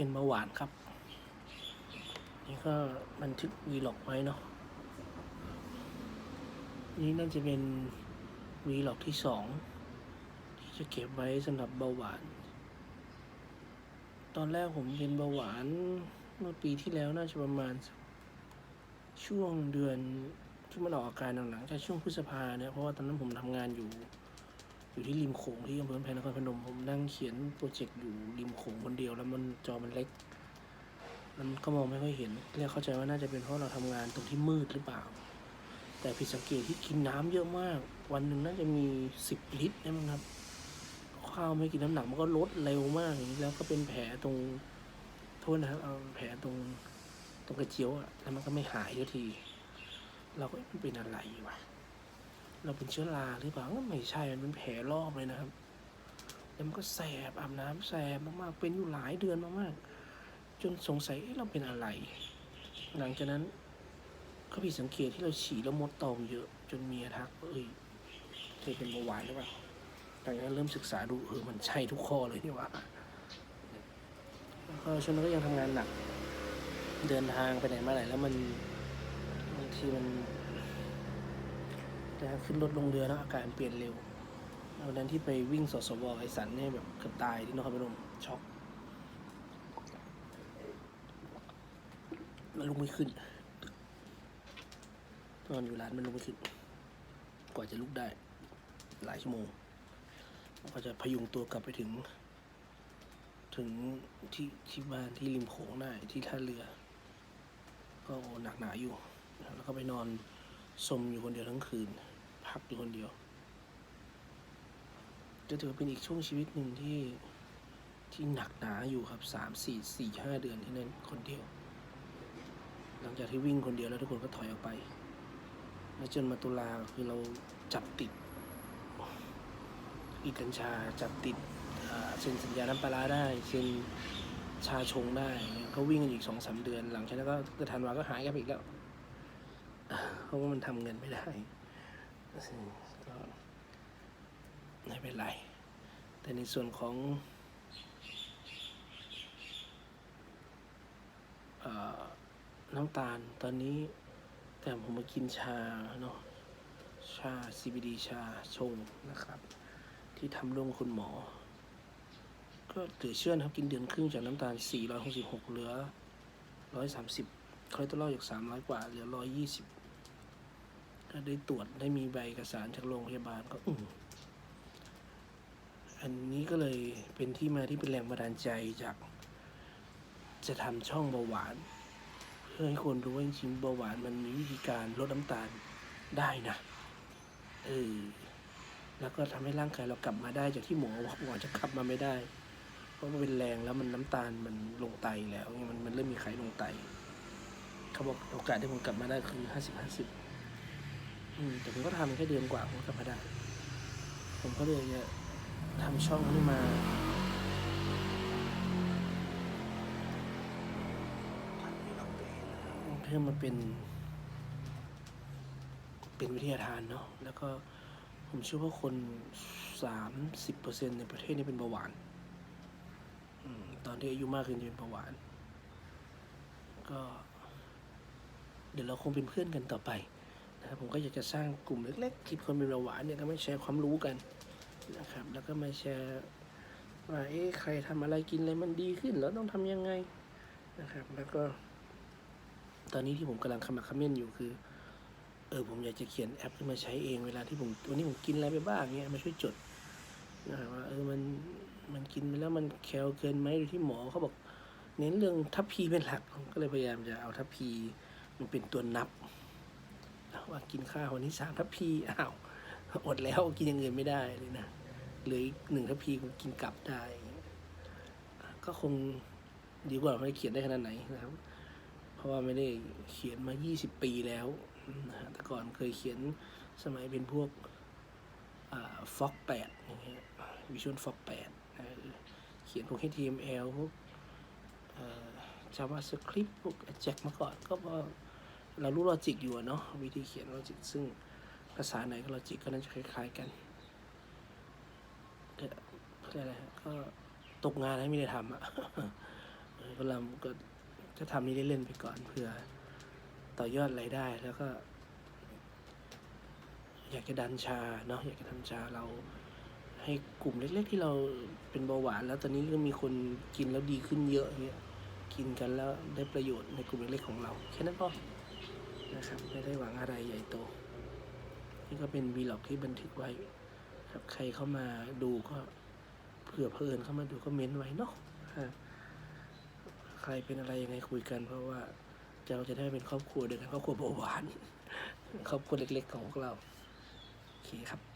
เป็นเบาหวานครับ นี่ก็บันทึกวีล็อกไว้เนาะนี่น่าจะเป็นวีล็อกที่สองที่จะเก็บไว้สำหรับเบาหวาน ตอนแรกผมเป็นเบาหวานเมื่อปีที่แล้วน่าจะประมาณ ช่วงเดือนที่มันออกอาการหลังๆจากช่วงพฤษภาเนี่ยเพราะว่าตอนนั้นผมทำงานอยู่ อยู่ที่ริมโขงที่อำเภอแพนนครพนมผมนั่งเขียนโปรเจกต์อยู่ริมโขงคนเดียว แล้วมันจอมันเล็ก มันก็มองไม่ค่อยเห็นเรียกเข้าใจว่าน่าจะเป็นเพราะเราทำงานตรงที่มืดหรือเปล่า แต่ผิดสังเกตที่กินน้ำเยอะมาก วันหนึ่งน่าจะมีสิบลิตรได้มั้งครับ ข้าวไม่กินน้ำหนักมันก็ลดเร็วมากอย่างนี้แล้วก็เป็นแผลตรงโทษนะครับเอาแผลตรงตรงกระเจียวอะแล้วมันก็ไม่หายทันทีเราก็เป็นอะไรวะ เราเป็นเชื้อราหรือเปล่าก็ไม่ใช่มันเป็นแผลรอบเลยนะครับแล้วมันก็แสบอาบน้ำแสบมากๆเป็นอยู่หลายเดือนมากๆ จนสงสัยเราเป็นอะไร หลังจากนั้นก็ผิดสังเกตที่เราฉี่แล้วมดตอมเยอะจนเมียทักเอ้ยเคยเป็นเบาหวานหรือเปล่าหลังจากนั้นเริ่มศึกษาดูเออมันใช่ทุกข้อเลยนี่ว่าแล้วก็ช่วงนั้นก็ยังทำงานหนัก เดินทางไปไหนมาไหนแล้วมันบางทีมัน นะขึ้นรถลงเรือแล้วอาการเปลี่ยนเร็ววันนั้นที่ไปวิ่งสสวไอสันเนี่ยแบบเกือบตายที่นครพนมช็อกมันลุกไม่ขึ้นนอนอยู่ร้านมันลุกไม่ขึ้น กว่าจะลุกได้ หลายชั่วโมงแล้วก็จะพยุงตัวกลับไปถึง ถึงที่ที่บ้านที่ริมโขงได้ที่ท่าเรือ ก็หนักหนาอยู่ แล้วก็ไปนอน สมอยู่คนเดียวทั้งคืน พักอยู่คนเดียว จะถือว่าเป็นอีกช่วงชีวิตหนึ่งที่ที่หนักหนาอยู่ครับสามสี่สี่ห้าเดือนที่นั่นคนเดียว หลังจากที่วิ่งคนเดียวแล้วทุกคนก็ถอยออกไป แล้วจนมาตุลาคือเราจับติด อีกัญชาจับติดเซ็นสัญญาน้ำปลาร้าได้เซ็นชาชงได้ ก็วิ่งกันอีกสองสามเดือน หลังจากนั้นก็ธันวาก็หายกันไปอีกแล้ว เพราะว่ามันทำเงินไม่ได้ก็ไม่เป็นไร แต่ในส่วนของอน้ำตาลตอนนี้แต่ผมมากินชาเนาะชา CBD ชาชงนะครับ ที่ทำร่วมคุณหมอ ก็เหลือเชื่อนะครับ กินเดือนครึ่งจากน้ำตาล 466 เหลือ 130 คอเลสเตอรอลจาก300กว่าเหลือ120ก็ได้ตรวจได้มีใบเอกสารจากโรงพยาบาลก็อืมอันนี้ก็เลยเป็นที่มาที่เป็นแรงบันดาลใจจาก จะทำช่องเบาหวาน เพื่อให้คนรู้ว่าจริงๆเบาหวานมันมีวิธีการลดน้ำตาลได้นะเออแล้วก็ทำให้ร่างกายเรากลับมาได้จากที่หมอบอกหมอจะกลับมาไม่ได้ เพราะมันเป็นแรงแล้วมันน้ำตาลมันลงไตแล้วมันมันเริ่มมีไขลงไต เขาบอกโอกาสที่ผมกลับมาได้คือห้าสิบห้าสิบอืมแต่ผมก็ทำแค่เดือนกว่าผมก็กลับมาได้ ผมก็เลยจะทำช่องนี้มาเพื่อมาเป็น เป็นวิทยาทานเนาะแล้วก็ผมเชื่อว่าคนสามสิบเปอร์เซ็นในประเทศนี้เป็นเบาหวานอืมตอนที่อายุมากขึ้นจะเป็นเบาหวาน ก็ ดี๋ยวเราคงเป็นเพื่อนกันต่อไปนะครับผมก็อยากจะสร้างกลุ่มเล็กๆที่คนเป็นเบาหวานเนี่ยก็มาแชร์ความรู้กันนะครับ แล้วก็มาแชร์ว่าเอ๊ะใครทำอะไรกินอะไรมันดีขึ้นแล้วต้องทำยังไงนะครับ แล้วก็ ตอนนี้ที่ผมกำลังขมักเขม้นอยู่คือเออผมอยากจะเขียนแอปขึ้นมาใช้เองเวลาที่ผมวันนี้ผมกินอะไรไปบ้างเงี้ยมาช่วยจดนะครับว่าเออมันมันกินไปแล้วมันแคลเกินไหมหรือที่หมอเขาบอก เน้นเรื่องทัพพีเป็นหลักผมก็เลยพยายามจะเอาทัพพี มันเป็นตัวนับว่ากินข้าววันนี้สามทัพพีอ้าวอดแล้วกินอย่างอื่นไม่ได้เลยนะเหลืออีกหนึ่งทัพพีผมกินกลับได้ ก็คงดีกว่าไม่ได้เขียนได้ขนาดไหนนะครับ เพราะว่าไม่ได้เขียนมา 20 ปีแล้วนะฮะแต่ก่อนเคยเขียนสมัยเป็นพวกฟ็อกแปดอย่างเงี้ยวิชวลฟ็อกแปดเขียนพวก HTML พวกจาวาสคริปต์พวกแจ็คมาก่อนก็พอ เรารู้ลอจิกอยู่เนาะวิธีเขียนลอจิกซึ่งภาษาไหนก็ลอจิกก็น่าจะคล้าย ๆ กันแต่เพื่อะไรก็ตกงานให้ไม่ได้ทำอะก็เราก็จะทำนี้เล่นๆไปก่อนเพื่อต่อยอดรายได้แล้วก็ อยากจะดันชาเนาะอยากจะดันชาเราให้กลุ่มเล็กๆที่เราเป็นเบาหวาน แล้วตอนนี้ก็มีคนกินแล้วดีขึ้นเยอะเงี้ยกินกันแล้วได้ประโยชน์ในกลุ่มเล็กๆของเรา แค่นั้นพอ นะครับ ไม่ได้หวังอะไรใหญ่โต นี่ก็เป็นวีล็อกที่บันทึกไว้ ครับใครเข้ามาดูก็เผื่อเพลินเข้ามาดูก็เม้นไว้เนาะใครเป็นอะไรยังไงคุยกัน เพราะว่าเราจะได้เป็นครอบครัวเดียวกันครอบครัวเบาหวานครอบครัวเล็กๆของพวกเราโอเคครับ